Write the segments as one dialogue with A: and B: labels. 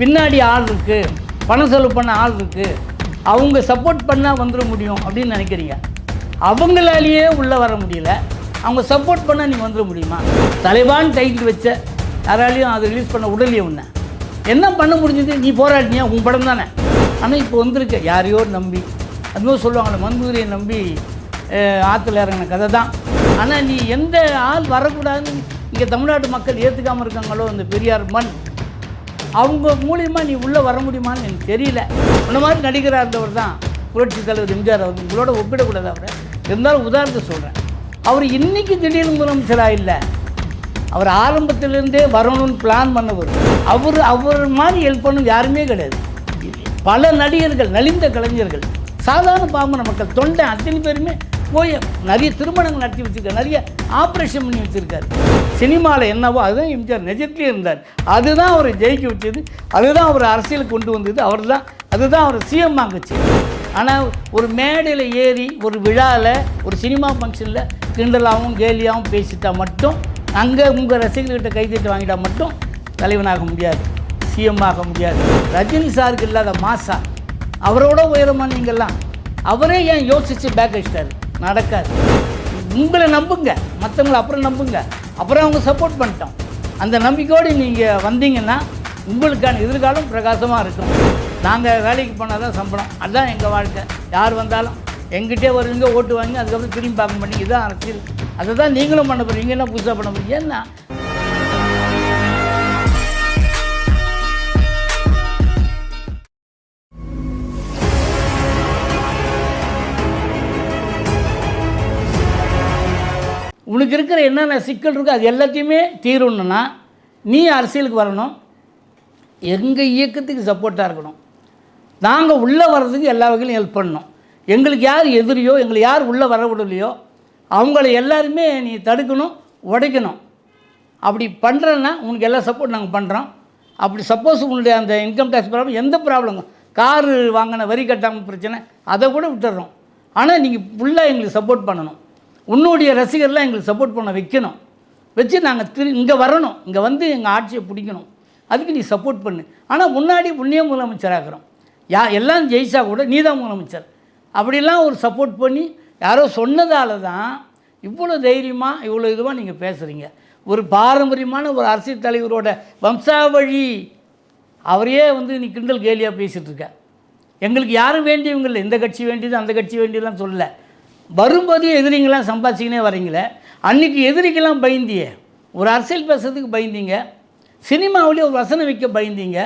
A: பின்னாடி ஆள் இருக்குது பணம் செலவு பண்ண ஆள் இருக்குது அவங்க சப்போர்ட் பண்ணால் வந்துட முடியும் அப்படின்னு நினைக்கிறீங்க. அவங்களாலேயே உள்ளே வர முடியல. அவங்க சப்போர்ட் பண்ணால் நீங்கள் வந்துட முடியுமா? தலைவான் டைட்டில் வச்ச யாராலையும் அதை ரிலீஸ் பண்ண உடலையே உன்னை. என்ன பண்ண முடிஞ்சது? நீ போராடினியா? உன் படம் தானே. ஆனால் இப்போ வந்திருக்க யாரையோ நம்பி அதுமாதிரி சொல்லுவாங்களே மண்புதிரியை நம்பி ஆற்றுல இறங்கின கதை தான். ஆனால் நீ எந்த ஆள் வரக்கூடாதுன்னு இங்கே தமிழ்நாட்டு மக்கள் ஏற்றுக்காமல் இருக்காங்களோ அந்த பெரியார் மண் அவங்க மூலியமாக நீ உள்ளே வர முடியுமான்னு எனக்கு தெரியல. இந்த மாதிரி நடிகராக இருந்தவர் தான் புரட்சி தலைவர் எம்ஜிஆர் அவர் உங்களோட ஒப்பிடக்கூடாது அவரை. இருந்தாலும் உதாரணத்தை சொல்கிறேன் அவர் இன்றைக்கி திடீர்னு முதலமைச்சராக இல்லை. அவர் ஆரம்பத்திலேருந்தே வரணும்னு பிளான் பண்ணவர். அவர் அவர் மாதிரி ஹெல்ப் பண்ண யாருமே கிடையாது. பல நடிகர்கள் நலிந்த கலைஞர்கள் சாதாரண பாம்பன மக்கள் தொண்டை அத்தனை பேருமே போய் நிறைய திருமணங்கள் நடத்தி வச்சுருக்காரு. நிறைய ஆப்ரேஷன் பண்ணி வச்சுருக்காரு. சினிமாவில் என்னவோ அதுதான் எம்ஜிஆர். நிஜத்திலே இருந்தார். அதுதான் அவரை ஜெயிக்க வச்சது. அதுதான் அவர் அரசியலுக்கு கொண்டு வந்தது. அவர் தான் அதுதான் அவர் சிஎம் ஆகச்சு ஆனால் ஒரு மேடையில் ஏறி ஒரு விழாவில் ஒரு சினிமா ஃபங்க்ஷனில் கிண்டலாகவும் கேலியாகவும் பேசிட்டா மட்டும் அங்கே உங்கள் ரசிகர்கிட்ட கைதட்டு வாங்கிட்டா மட்டும் தலைவனாக முடியாது. சிஎம் ஆக முடியாது. ரஜினி சாருக்கு இல்லாத மாசா. அவரோட உயரமா நீங்கள்லாம். அவரே ஏன் யோசித்து பேக் அடிச்சிட்டாரு? நடக்காது. உங்களை நம்புங்க. மற்றவங்களை அப்புறம் நம்புங்க. அப்புறம் அவங்க சப்போர்ட் பண்ணிட்டோம். அந்த நம்பிக்கையோடு நீங்கள் வந்தீங்கன்னா உங்களுக்கான எதிர்காலம் பிரகாசமாக இருக்கும். நாங்கள் வேலைக்கு போனால் தான் சம்பளம். அதுதான் எங்கள் வாழ்க்கை. யார் வந்தாலும் எங்கிட்டே வருவீங்க ஓட்டு வாங்கி அதுக்கப்புறம் திரும்பி பார்க்க மாட்டீங்க. இதுதான் அரசியல். அதை தான் நீங்களும் பண்ண போகிறீங்க என்ன புதுசாக பண்ண போகிறீங்க ஏன்னா இருக்கிற என்னென்ன சிக்கல் இருக்கோ அது எல்லாத்தையுமே தீரணும்னா நீ அரசியலுக்கு வரணும். எங்கள் இயக்கத்துக்கு சப்போர்ட்டாக இருக்கணும். நாங்கள் உள்ளே வர்றதுக்கு எல்லா வகையிலும் ஹெல்ப் பண்ணணும். எங்களுக்கு யார் எதிரியோ எங்களை யார் உள்ளே வர விடலையோ அவங்கள எல்லாருமே நீ தடுக்கணும் உடைக்கணும். அப்படி பண்ணுறேன்னா உனக்கு எல்லா சப்போர்ட் நாங்கள் பண்ணுறோம் அப்படி சப்போஸ் உங்களுடைய அந்த இன்கம் டேக்ஸ் ப்ராப்ளம் எந்த ப்ராப்ளம் காரு வாங்கின வரி கட்டாமல் பிரச்சனை அதை கூட விட்டுடுறோம் ஆனால் நீங்கள் ஃபுல்லாக எங்களுக்கு சப்போர்ட் பண்ணணும். உன்னுடைய ரசிகர்லாம் எங்களுக்கு சப்போர்ட் பண்ண வைக்கணும். வச்சு நாங்கள் திரு இங்கே வரணும். இங்கே வந்து எங்கள் ஆட்சியை பிடிக்கணும். அதுக்கு நீ சப்போர்ட் பண்ணு. ஆனால் முன்னாடி உன்னையே முதலமைச்சராகிறோம் யா எல்லாம் ஜெயிச்சா கூட நீ தான் முதலமைச்சர். அப்படிலாம் ஒரு சப்போர்ட் பண்ணி யாரோ சொன்னதால தான் இவ்வளோ தைரியமாக இவ்வளோ இதுவாக நீங்கள் பேசுகிறீங்க ஒரு பாரம்பரியமான ஒரு அரசியல் தலைவரோட வம்சாவழி அவரையே வந்து நீ கிண்டல் கேலியாக பேசிகிட்ருக்க எங்களுக்கு யாரும் வேண்டியவங்க இல்லை. இந்த கட்சி வேண்டியது அந்த கட்சி வேண்டியதுலாம் சொல்லல. வரும்போதே எதிரிங்கெல்லாம் சம்பாதிச்சிக்கினே வரீங்களே? அன்றைக்கி எதிரிக்கெல்லாம் பயந்தியே ஒரு அரசியல் பேசுகிறதுக்கு பயந்தீங்க. சினிமாவிலே ஒரு வசனம் வைக்க பயந்தீங்க.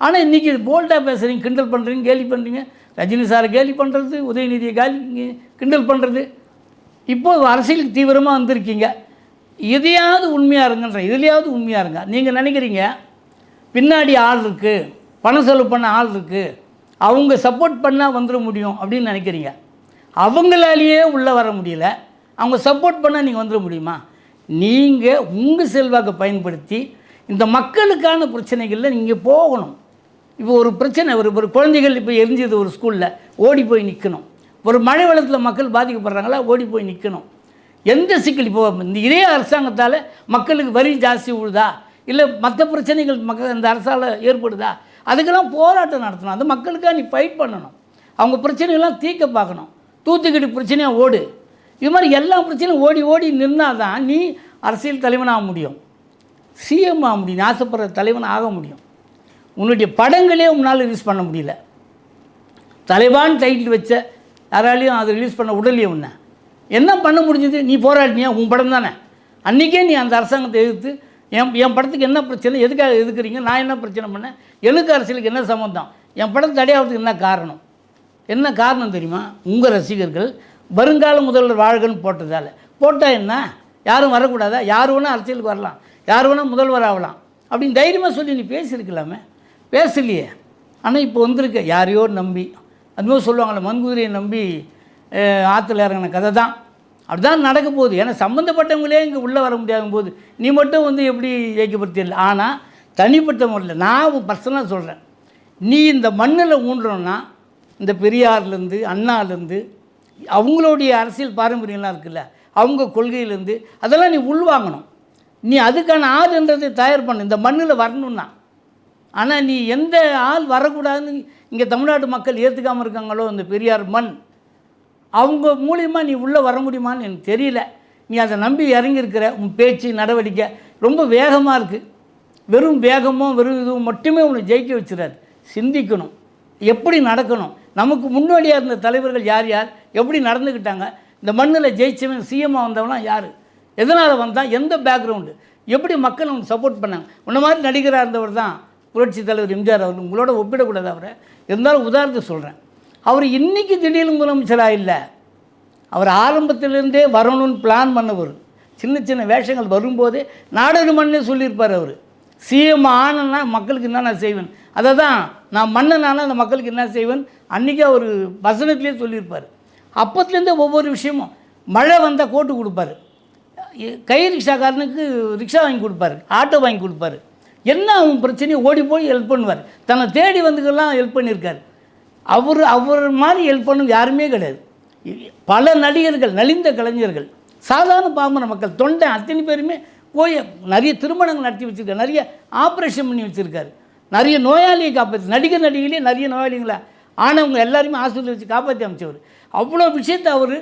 A: ஆனால் இன்றைக்கி போல்டாக பேசுகிறீங்க கிண்டல் பண்ணுறீங்க கேலி பண்ணுறீங்க ரஜினி சாரை கேலி பண்ணுறது உதயநிதியை கேலி கிண்டல் பண்ணுறது இப்போ அரசியலுக்கு தீவிரமாக வந்திருக்கீங்க. எதையாவது உண்மையாக இருங்கன்ற இதுலையாவது உண்மையாக இருங்க. நீங்கள் நினைக்கிறீங்க பின்னாடி ஆள் இருக்குது பணம் செலவு பண்ண ஆள் இருக்குது அவங்க சப்போர்ட் பண்ணால் வந்துட முடியும் அப்படின்னு நினைக்கிறீங்க. அவங்களாலேயே உள்ளே வர முடியல. அவங்க சப்போர்ட் பண்ணால் நீங்கள் வந்துட முடியுமா? நீங்கள் உங்கள் செல்வாக்கை பயன்படுத்தி இந்த மக்களுக்கான பிரச்சனைகளில் நீங்கள் போகணும். இப்போ ஒரு பிரச்சனை ஒரு ஒரு குழந்தைகள் இப்போ எரிஞ்சது ஒரு ஸ்கூலில் ஓடி போய் நிற்கணும் ஒரு மழை வெள்ளத்தில் மக்கள் பாதிக்கப்படுறாங்களா? ஓடி போய் நிற்கணும் எந்த சிக்கல்? இப்போ இந்த இதே அரசாங்கத்தால் மக்களுக்கு வரி ஜாஸ்தி விழுதா இல்லை மற்ற பிரச்சனைகள் மக்கள் இந்த அரசால் ஏற்படுதா? அதுக்கெல்லாம் போராட்டம் நடத்தணும். அது மக்களுக்காக நீ ஃபைட் பண்ணணும். அவங்க பிரச்சனைகள்லாம் தீர்க்க பார்க்கணும். தூத்துக்குடி பிரச்சனையாக ஓடு. இது மாதிரி எல்லா பிரச்சனையும் ஓடி ஓடி நின்னால் தான் நீ அரசியல் தலைவனாக முடியும். சிஎம் ஆக முடியும். ஆசைப்படுற தலைவன் ஆக முடியும். உன்னுடைய படங்களே உன்னால் ரிலீஸ் பண்ண முடியல. தலைவான் டைட்டில் வச்ச யாராலையும் அதை ரிலீஸ் பண்ண உடலையே உன்னை. என்ன பண்ண முடிஞ்சது? நீ போராடினியா? உன் படம் தானே. அன்றைக்கே நீ அந்த அரசாங்கத்தை எதிர்த்து என் என் படத்துக்கு என்ன பிரச்சனை? எதுக்காக எதுக்குறீங்க நான் என்ன பிரச்சனை பண்ணேன்? எனக்கு அரசியலுக்கு என்ன சம்மந்தம்? என் படம் தடையாகிறதுக்கு என்ன காரணம்? என்ன காரணம் தெரியுமா? உங்கள் ரசிகர்கள் வருங்கால முதல்வர் வாழ்கன்னு போட்டதால். போட்டால் என்ன? யாரும் வரக்கூடாதா? யார் வேணால் அரசியலுக்கு வரலாம். யார் வேணால் முதல்வர் ஆகலாம். அப்படின்னு தைரியமாக சொல்லி நீ பேசியிருக்கலாமே. பேசலையே. ஆனால் இப்போ வந்திருக்க யாரையோ நம்பி அதுமாதிரி சொல்லுவாங்களே மண்குதிரையை நம்பி ஆற்றுல இறங்கின கதை தான். அப்படிதான் நடக்க போகுது. ஏன்னா சம்மந்தப்பட்டவங்களே இங்கே உள்ளே வர முடியாத போது நீ மட்டும் வந்து எப்படி ஜெயிக்கப்படுத்திடல ஆனால் தனிப்பட்ட முறையில் நான் பர்சனலாக சொல்கிறேன் நீ இந்த மண்ணில் ஊன்றணும்னா இந்த பெரியார்லேருந்து அண்ணாலேருந்து அவங்களுடைய அரசியல் பாரம்பரியம்லாம் இருக்குல்ல அவங்க கொள்கையிலேருந்து அதெல்லாம் நீ உள்வாங்கணும். நீ அதுக்கான ஆள்ன்றதை தயார் பண்ணு. இந்த மண்ணில் வரணும்னா. ஆனால் நீ எந்த ஆள் வரக்கூடாதுன்னு இங்கே தமிழ்நாட்டு மக்கள் ஏற்றுக்காமல் இருக்காங்களோ இந்த பெரியார் மண் அவங்க மூலியமாக நீ உள்ளே வர முடியுமான்னு எனக்கு தெரியல. நீ அதை நம்பி இறங்கியிருக்கிற உன் பேச்சு நடவடிக்கை ரொம்ப வேகமாக இருக்குது வெறும் வேகமும் வெறும் இதுவும் மட்டுமே உன்னை ஜெயிக்க வச்சிடாது. சிந்திக்கணும். எப்படி நடக்கணும்? நமக்கு முன்னோடியாக இருந்த தலைவர்கள் யார் யார்? எப்படி நடந்துக்கிட்டாங்க? இந்த மண்ணில் ஜெயிச்சவன் சிஎம்மாக வந்தவனா யார்? எதனால் வந்தால் எந்த பேக்ரவுண்டு எப்படி மக்கள் அவனுக்கு சப்போர்ட் பண்ணாங்க? உன்ன மாதிரி நடிகராக இருந்தவர் தான் புரட்சி தலைவர் எம்ஜிஆர் அவர் உங்களோட ஒப்பிடக்கூடாது அவரை. இருந்தாலும் உதாரணத்துக்கு சொல்கிறேன் அவர் இன்றைக்கி திடீர்னு முதலமைச்சராக இல்லை. அவர் ஆரம்பத்திலேருந்தே வரணும்னு பிளான் பண்ணவர். சின்ன சின்ன வேஷங்கள் வரும்போதே நாடாளுமன்றே சொல்லியிருப்பார் அவர். சிஎம் ஆனன்னா மக்களுக்கு என்ன நான் செய்வேன்? அதை தான் நான் மன்னனான அந்த மக்களுக்கு என்ன செய்வேன்? அன்றைக்கி அவர் வசனத்திலே சொல்லியிருப்பார். அப்பத்துலேருந்தே ஒவ்வொரு விஷயமும் மழை வந்தால் கோட்டு கொடுப்பாரு. கை ரிக்ஷாக்காரனுக்கு ரிக்ஷா வாங்கி கொடுப்பாரு ஆட்டோ வாங்கி கொடுப்பாரு. என்ன அவன் பிரச்சனையை ஓடி போய் ஹெல்ப் பண்ணுவார். தன்னை தேடி வந்துக்கெல்லாம் ஹெல்ப் பண்ணியிருக்காரு. அவர் அவர் மாதிரி ஹெல்ப் பண்ண யாருமே கிடையாது. பல நடிகர்கள் நலிந்த கலைஞர்கள் சாதாரண பாமர மக்கள் தொண்டை அத்தனை பேருமே போய் நிறைய திருமணங்கள் நடத்தி வச்சுருக்காரு. நிறைய ஆப்ரேஷன் பண்ணி வச்சுருக்காரு. நிறைய நோயாளியை காப்பாற்றி நடிகர் நடிகையிலே நிறைய நோயாளிகளை ஆனவங்க எல்லாருமே ஆஸ்பத்திரி வச்சு காப்பாற்றி அமைச்சவர். அவ்வளோ விஷயத்தை அவர்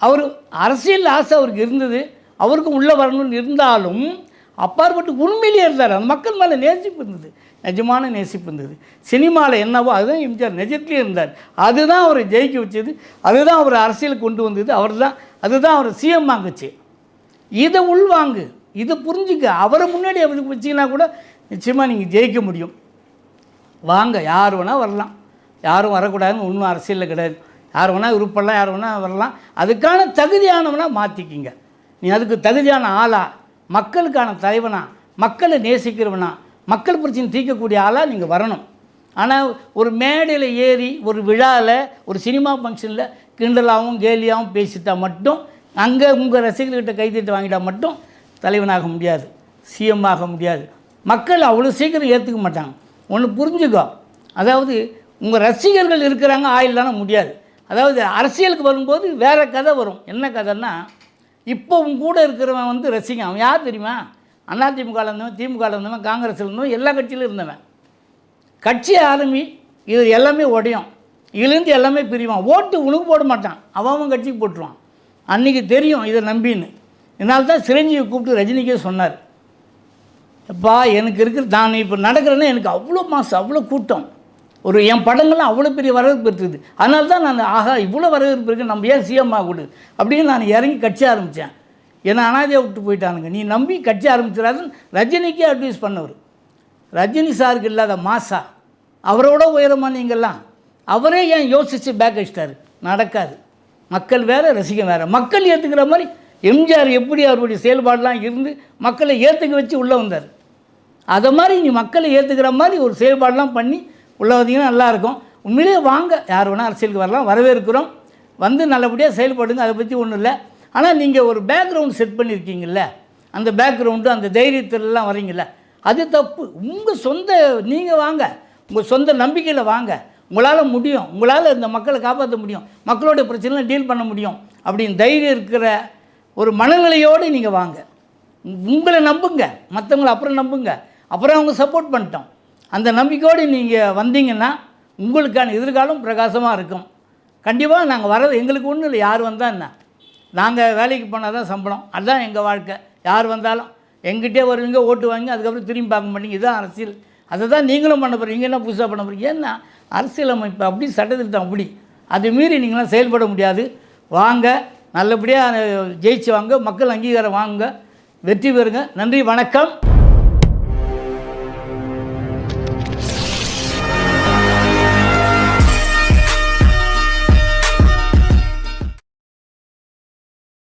A: அவர் அரசியல் ஆசை அவருக்கு இருந்தது. அவருக்கும் உள்ளே வரணும்னு இருந்தாலும் அப்பாற்பட்டு உண்மையிலேயே இருந்தார். அந்த மக்கள் மேலே நேசிப்பு இருந்தது. நிஜமான நேசிப்பு இருந்தது. சினிமாவில் என்னவோ அதுதான் எம்ஜிஆர் நிஜத்துலேயே இருந்தார். அதுதான் அவரை ஜெயிக்க வச்சது. அதுதான் அவர் அரசியலுக்கு கொண்டு வந்தது. அவர் தான் அதுதான் அவர் சிஎம் ஆங்குச்சு இதை உள்வாங்கு. இதை புரிஞ்சுக்க அவரை முன்னாடி அவருக்கு வச்சிங்கன்னா கூட நிச்சயமாக நீங்கள் ஜெயிக்க முடியும். வாங்க யார் வேணால் வரலாம். யாரும் வரக்கூடாதுன்னு ஒன்றும் அரசியலில் கிடையாது. யார் வேணால் விருப்பம்லாம் யார் வேணால் வரலாம். அதுக்கான தகுதியானவனா மாற்றிக்கிங்க நீ அதுக்கு தகுதியான ஆளா மக்களுக்கான தலைவனா மக்களை நேசிக்கிறவனா மக்கள் பிரச்சனை தீர்க்கக்கூடிய ஆளாக நீங்கள் வரணும். ஆனால் ஒரு மேடையில் ஏறி ஒரு விழாவில் ஒரு சினிமா ஃபங்க்ஷனில் கிண்டலாகவும் கேலியாகவும் பேசிட்டா மட்டும் அங்கே உங்கள் ரசிகர்கிட்ட கைத்தட்டு வாங்கிட்டால் மட்டும் தலைவனாக முடியாது சிஎம் ஆக முடியாது. மக்கள் அவ்வளோ சீக்கிரம் ஏற்றுக்க மாட்டாங்க. ஒன்று புரிஞ்சுக்கோ. அதாவது உங்கள் ரசிகர்கள் இருக்கிறாங்க ஆயில்லான முடியாது. அதாவது அரசியலுக்கு வரும்போது வேறு கதை வரும். என்ன கதைன்னா இப்போ கூட இருக்கிறவன் வந்து ரசிகன். அவன் யார் தெரியுமா? அதிமுகவில் இருந்தவன் திமுகவில் இருந்தவன் காங்கிரஸில் இருந்தவன் எல்லா கட்சியிலும் இருந்தவன். கட்சி ஆரம்பி இது எல்லாமே உடையும். இதுலேருந்து எல்லாமே பிரிவான். ஓட்டு உனக்கு போட மாட்டான். அவன் அவன் கட்சிக்கு போட்டுருவான். அன்றைக்கி தெரியும் இதை நம்பின்னு. இதனால தான் சிரஞ்சீவி கூப்பிட்டு ரஜினிக்கே சொன்னார். எப்பா எனக்கு இருக்கிற நான் இப்போ நடக்கிறேன்னா எனக்கு அவ்வளோ மாதம் அவ்வளோ கூட்டம். ஒரு என் படங்கள்லாம் அவ்வளோ பெரிய வரவேற்பு இருக்குது அதனால தான் நான் ஆஹா இவ்வளோ வரவேற்பு இருக்குது நம்ம ஏன் சிஎம் ஆகக்கூடாது அப்படின்னு நான் இறங்கி கட்சி ஆரம்பித்தேன் என்னை அனாதையாக விட்டு போயிட்டானுங்க. நீ நம்பி கட்சி ஆரம்பிச்சிடாதுன்னு ரஜினிக்கே அட்வைஸ் பண்ணவர். ரஜினி சாருக்கு இல்லாத மாசா. அவரோட உயரமாக நீங்கள்லாம். அவரே ஏன் யோசித்து பேக் அடிச்சிட்டாரு? நடக்காது. மக்கள் வேறு ரசிகம் வேறு. மக்கள் ஏற்றுக்கிற மாதிரி எம்ஜிஆர் எப்படி அவருடைய செயல்பாடெலாம் இருந்து மக்களை ஏற்றுக்க வச்சு உள்ளே வந்தார். அதை மாதிரி இங்கே மக்களை ஏற்றுக்கிற மாதிரி ஒரு செயல்பாடெலாம் பண்ணி உள்ளே வந்தீங்கன்னா நல்லாயிருக்கும். உண்மையிலேயே வாங்க யார் வேணால் அரசியலுக்கு வரலாம் வரவேற்கிறோம். வந்து நல்லபடியாக செயல்படுங்க அதை பற்றி ஒன்றும் இல்லை. ஆனால் நீங்கள் ஒரு பேக்ரவுண்ட் செட் பண்ணியிருக்கீங்கல்ல அந்த பேக்ரவுண்டு அந்த தைரியத்திலலாம் வரீங்கள்ல அது தப்பு. உங்கள் சொந்த நீங்கள் வாங்க. உங்கள் சொந்த நம்பிக்கையில் வாங்க. உங்களால் முடியும். உங்களால் இந்த மக்களை காப்பாற்ற முடியும். மக்களோட பிரச்சனைலாம் டீல் பண்ண முடியும். அப்படின்னு தைரியம் இருக்கிற ஒரு மனநிலையோடு நீங்கள் வாங்க. உங்களை நம்புங்க. மற்றவங்களை அப்புறம் நம்புங்க. அப்புறம் அவங்க சப்போர்ட் பண்ணிட்டோம். அந்த நம்பிக்கையோடு நீங்கள் வந்தீங்கன்னா உங்களுக்கான எதிர்காலம் பிரகாசமாக இருக்கும். கண்டிப்பாக நாங்கள் வரது எங்களுக்கு ஒன்றும் இல்லை. யார் வந்தால் என்ன? நாங்கள் வேலைக்கு போனால் தான் சம்பளம். அதுதான் எங்கள் வாழ்க்கை. யார் வந்தாலும் எங்கிட்டே வருவீங்க ஓட்டு வாங்கி அதுக்கப்புறம் திரும்பி பார்க்க மாட்டீங்க. இதுதான் அரசியல். அதை தான் நீங்களும் பண்ண போகிறீங்க என்ன புதுசாக பண்ண போகிறீங்க ஏன்னா அரசியலமைப்பு அப்படி சட்டத்திட்டம் அப்படி. அதை மீறி நீங்களாம் செயல்பட முடியாது. வாங்க நல்லபடியாக ஜெயிச்சு வாங்க மக்கள் அங்கீகாரம் வாங்குங்க. வெற்றி பெறுங்க. நன்றி வணக்கம்.